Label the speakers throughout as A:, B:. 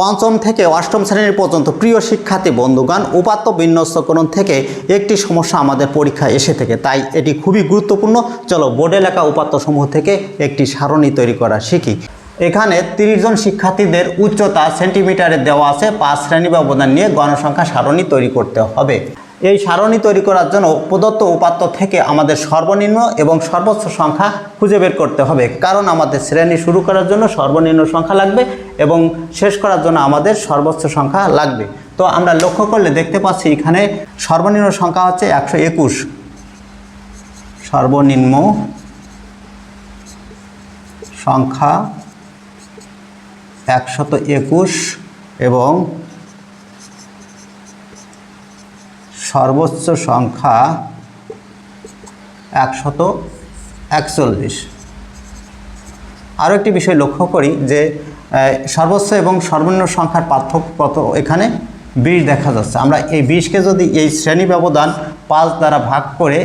A: পঞ্চম থেকে অষ্টম শ্রেণির পর্যন্ত প্রিয় শিক্ষার্থী বন্ধুগণ, উপাত্ত বিন্যস্তকরণ থেকে একটি সমস্যা আমাদের পরীক্ষায় এসে থেকে। তাই এটি খুবই গুরুত্বপূর্ণ। চলো বোর্ডে লেখা উপাত্ত সমূহ থেকে একটি সারণী তৈরি করা শিখি। এখানে তিরিশ জন শিক্ষার্থীদের উচ্চতা সেন্টিমিটারে দেওয়া আছে। পাঁচ শ্রেণি ব্যবধান নিয়ে গণসংখ্যা সারণী তৈরি করতে হবে। এই সারণী তৈরি করার জন্য প্রদত্ত উপাত্ত থেকে আমাদের সর্বনিম্ন এবং সর্বোচ্চ সংখ্যা খুঁজে বের করতে হবে। কারণ আমাদের শ্রেণি শুরু করার জন্য সর্বনিম্ন সংখ্যা লাগবে এবং শেষ করার জন্য আমাদের সর্বোচ্চ সংখ্যা লাগবে। তো আমরা লক্ষ্য করলে দেখতে পাচ্ছি এখানে সর্বনিম্ন সংখ্যা হচ্ছে একশো একুশ। সর্বনিম্ন সংখ্যা একশত একুশ এবং সর্বোচ্চ সংখ্যা একশত একচল্লিশ। আরও একটি বিষয় লক্ষ্য করি যে সর্বোচ্চ এবং সর্বনিম্ন সংখ্যার পার্থক্য কত? এখানে বিশ দেখা যাচ্ছে। আমরা এই বিশকে যদি এই শ্রেণি ব্যবধান পাঁচ দ্বারা ভাগ করে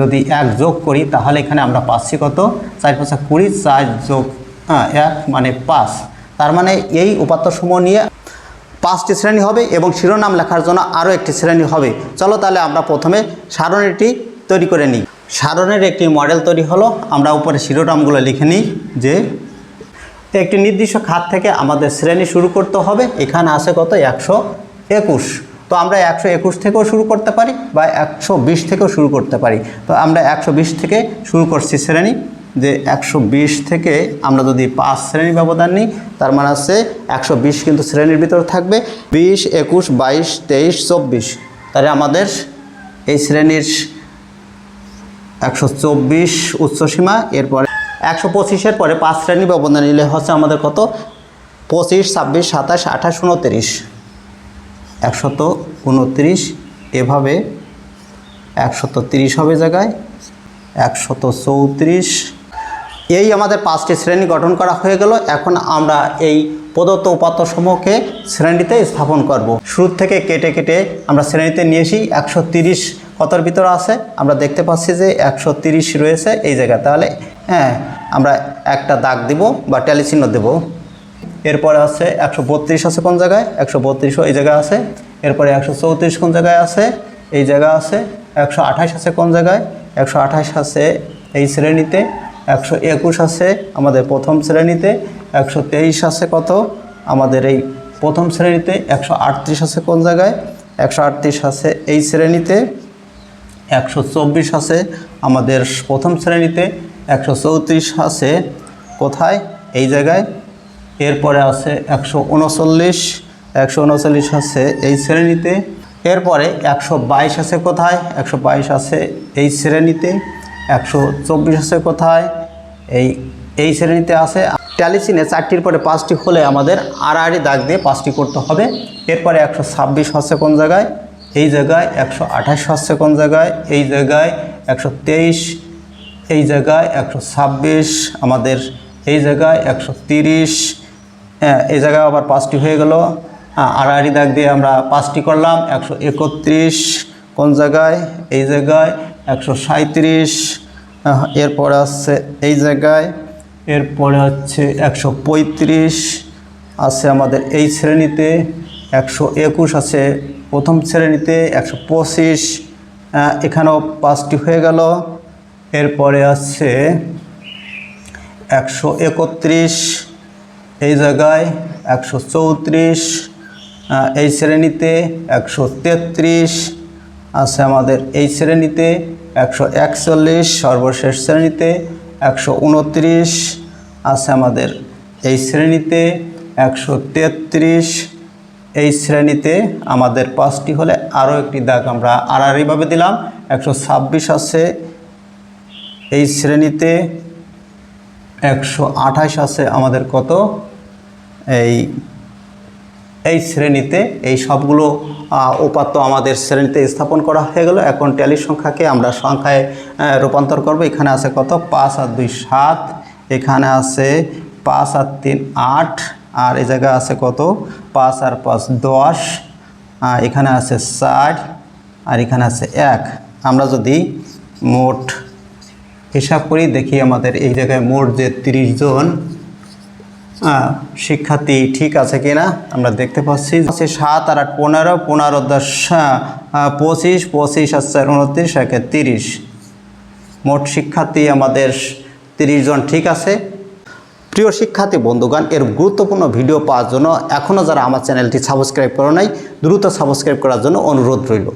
A: যদি এক যোগ করি তাহলে এখানে আমরা পাচ্ছি কত? চার পাঁচা কুড়ি চার যোগ হ্যাঁ, এক মানে পাঁচ। তার মানে এই উপাত্তসমূহ নিয়ে পাঁচটি শ্রেণি হবে এবং শিরোনাম লেখার জন্য আরও একটি শ্রেণি হবে। চলো তাহলে আমরা প্রথমে সারণীটি তৈরি করে নিই। সারণের একটি মডেল তৈরি হলো। আমরা উপরে শিরোনামগুলো লিখে নিই যে, একটি নির্দিষ্ট খাত থেকে আমাদের শ্রেণি শুরু করতে হবে। এখানে আছে কত? একশো একুশ। তো আমরা একশো একুশ থেকেও শুরু করতে পারি বা একশো বিশ থেকেও শুরু করতে পারি। তো আমরা একশো বিশ থেকে শুরু করছি শ্রেণি। যে একশো বিশ থেকে আমরা যদি পাঁচ শ্রেণি ব্যবধান নিই, তার মানে আছে একশো বিশ কিন্তু শ্রেণির ভিতরে থাকবে। বিশ, একুশ, বাইশ, তেইশ, চব্বিশ। তাহলে আমাদের এই শ্রেণির একশো চব্বিশ উচ্চসীমা, এরপরে একশো পঁচিশের পরে পাঁচ শ্রেণি ব্যবধান নিলে হচ্ছে আমাদের কত? পঁচিশ, ছাব্বিশ, সাতাশ, আঠাশ, উনত্রিশ। একশত উনত্রিশ, এভাবে একশত তিরিশ হবে জায়গায়। একশত চৌত্রিশ এই আমাদের পাঁচটি শ্রেণি গঠন করা হয়ে গেল। এখন আমরা এই প্রদত্ত উপাত্ত উপাত্তসমূহকে শ্রেণীতে স্থাপন করব। শুরু থেকে কেটে কেটে আমরা শ্রেণীতে নিয়ে এসি একশো তিরিশ কতর ভিতরে আছে। আমরা দেখতে পাচ্ছি যে একশো তিরিশ রয়েছে এই জায়গায়। তাহলে হ্যাঁ আমরা একটা দাগ দিব বা চিহ্ন দেবো। এরপরে আছে একশো বত্রিশ আছে কোন জায়গায়? একশো বত্রিশও এই জায়গায় আছে। এরপরে একশো চৌত্রিশ কোন জায়গায় আছে? এই জায়গা আছে। একশো আঠাশ আছে কোন জায়গায়? একশো আঠাশ আছে এই শ্রেণীতে। একশো একুশ আছে আমাদের প্রথম শ্রেণীতে, একশো তেইশ আছে কত? আমাদের এই প্রথম শ্রেণীতে একশো আটত্রিশ আছে কোন জায়গায়? একশো আটত্রিশ আছে এই শ্রেণীতে, একশো চব্বিশ আছে আমাদের প্রথম শ্রেণীতে, একশো চৌত্রিশ আছে কোথায়? এই জায়গায়। এরপরে আছে একশো উনচল্লিশ একশো উনচল্লিশ আছে এই শ্রেণীতে। এরপরে একশো বাইশ আছে কোথায়? একশো বাইশ আছে এই শ্রেণীতে। একশো চব্বিশ আছে কোথায়? এই এই শ্রেণীতে আছে। ট্যালিসিনে চারটির পরে পাঁচটি হলে আমাদের আড়াআড়ি দাগ দিয়ে পাঁচটি করতে হবে। এরপরে একশো ছাব্বিশ হচ্ছে কোন জায়গায়? এই জায়গায় একশো আঠাশ হচ্ছে কোন জায়গায়? এই জায়গায় একশো তেইশ এই জায়গায় একশো ছাব্বিশ আমাদের এই জায়গায় একশো তিরিশ হ্যাঁ এই জায়গায় আবার পাঁচটি হয়ে গেল। হ্যাঁ, আড়াআড়ি দাগ দিয়ে আমরা পাঁচটি করলাম একশো একত্রিশ কোন জায়গায়? এই জায়গায় একশো সাঁত্রিশ এরপরে আসছে এই জায়গায়, এরপরে হচ্ছে একশো পঁয়ত্রিশ, আছে আমাদের এই শ্রেণীতে, একশো একুশ আছে প্রথম শ্রেণীতে, একশো পঁচিশ এখানেও পাঁচটি হয়ে গেল। এরপরে আছে একশো একত্রিশ, এই জায়গায় একশো চৌত্রিশ এই শ্রেণীতে একশো তেত্রিশ আছে আমাদের এই শ্রেণীতে একশো একচল্লিশ, সর্বশেষ শ্রেণীতে একশো উনত্রিশ, আছে আমাদের এই শ্রেণীতে একশো তেত্রিশ, এই শ্রেণীতে আমাদের পাঁচটি হলে আরও একটি দাগ আমরা আড়াআড়িভাবে দিলাম, একশো ছাব্বিশ আছে, এই শ্রেণীতে একশো আঠাশ আছে, আমাদের কত? এই এই শ্রেণীতে এই সবগুলো উপাত্ত আমাদের শ্রেণীতে স্থাপন করা হয়ে গেল। এখন ট্যালি সংখ্যাকে আমরা সংখ্যায় রূপান্তর করব। এখানে আছে কত? পাঁচ আর দুই সাত। এখানে আছে পাঁচ আর তিন আট। আর এই জায়গায় আছে কত? পাঁচ আর পাঁচ দশ। এখানে আছে ষাট। আর এখানে আছে এক। আমরা যদি মোট হিসাব করি, দেখি আমাদের এই জায়গায় মোট যে তিরিশ জন শিক্ষার্থী ঠিক আছে কিনা আমরা দেখতে পাচ্ছি। সাত আর আট পনেরো পনেরো দশ পঁচিশ পঁচিশ আর চার, উনত্রিশ, একে তিরিশ। মোট শিক্ষার্থী আমাদের তিরিশ জন, ঠিক আছে? প্রিয় শিক্ষার্থী, বন্ধুগণ, এর গুরুত্বপূর্ণ ভিডিও পাওয়ার জন্য এখনও যারা আমার চ্যানেলটি সাবস্ক্রাইব করো নাই, দ্রুত সাবস্ক্রাইব করার জন্য অনুরোধ রইল।